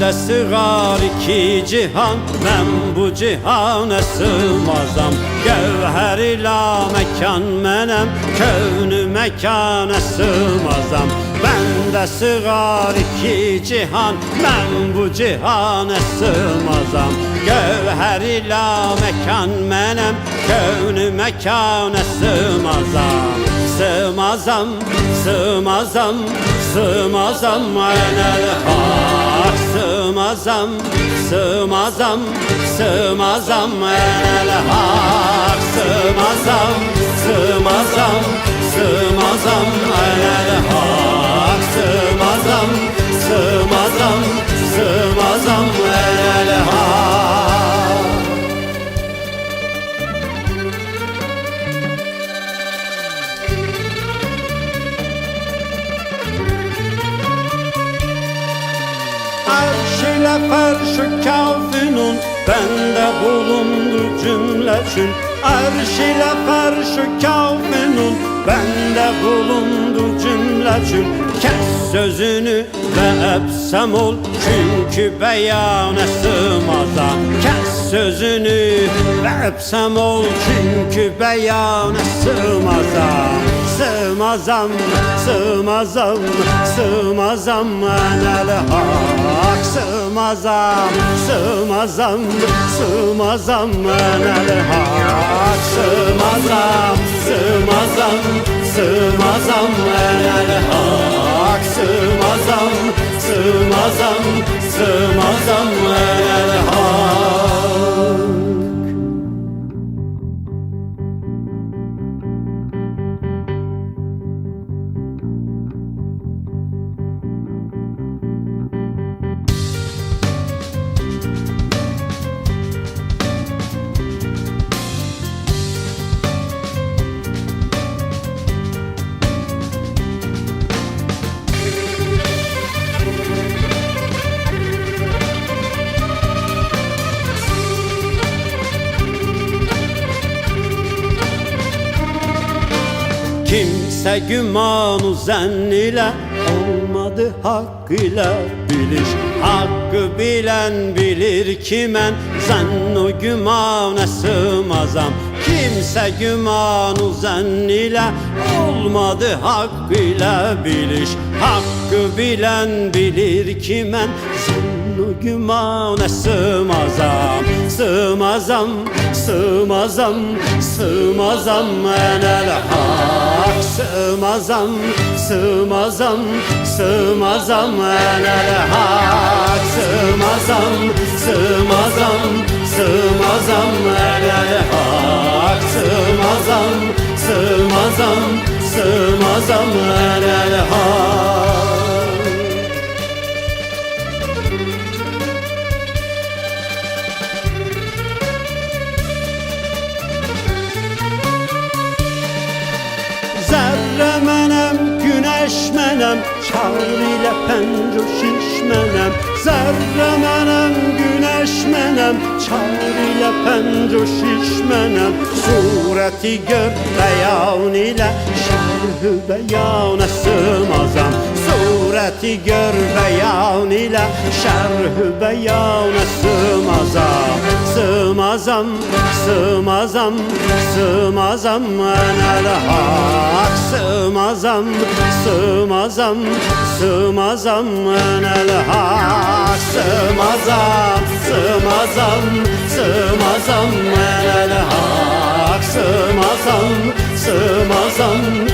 Bende sığar iki cihan Ben bu cihana sığmazam. Gevher ila mekan menem Kövnü mekana sığmazam. Bende sığar iki cihan Ben bu cihana sığmazam. Gevher ila mekan menem Kövnü mekana sığmazam. Sığmazam, sığmazam, sığmazam enel hak Sığmazam, sığmazam, sığmazam enel hak Sığmazam, sığmazam, sığmazam enel hak Ferşü kafirun Bende bulundu cümleçün Arşile ferşü kafirun Bende bulundu cümleçün Kes sözünü ve epsem ol Çünkü beyane sığmazam Kes sözünü ve epsem ol Çünkü beyane sığmazam Sığmazam, sığmazam, sığmazam enel hak. Sığmazam, sığmazam, sığmazam enel hak. Sığmazam, sığmazam, sığmazam enel hak. Sığmazam, sığmazam, sığmazam Kimse gümanı zenn ile olmadı hakkıyla biliş. Hakkı bilen bilir kimen zennu gümane sığmazam Kimse gümanı zenn ile olmadı hakkıyla biliş. Hakkı bilen bilir kimen zennu gümane sığmazam Sığmazam, sığmazam, sığmazam. Enel hak Sığmazam, sığmazam, sığmazam. Enel hak Sığmazam, sığmazam, sığmazam. Enel hak Sığmazam, sığmazam, sığmazam enel hak Zerre menem, güneş menem Çağır ile penco şişmenem. Zerre menem, güneş menem Çağır ile penco şişmenem. Sureti gör beyan ile Şerhü Sureti gör beyan ile Şerhü beyana sığmazam Sığmazam, sığmazam, sığmazam enel hak Sığmazam, sığmazam, sığmazam enel hak Sığmazam, sığmazam, sığmazam enel hak sığmazam, sığmazam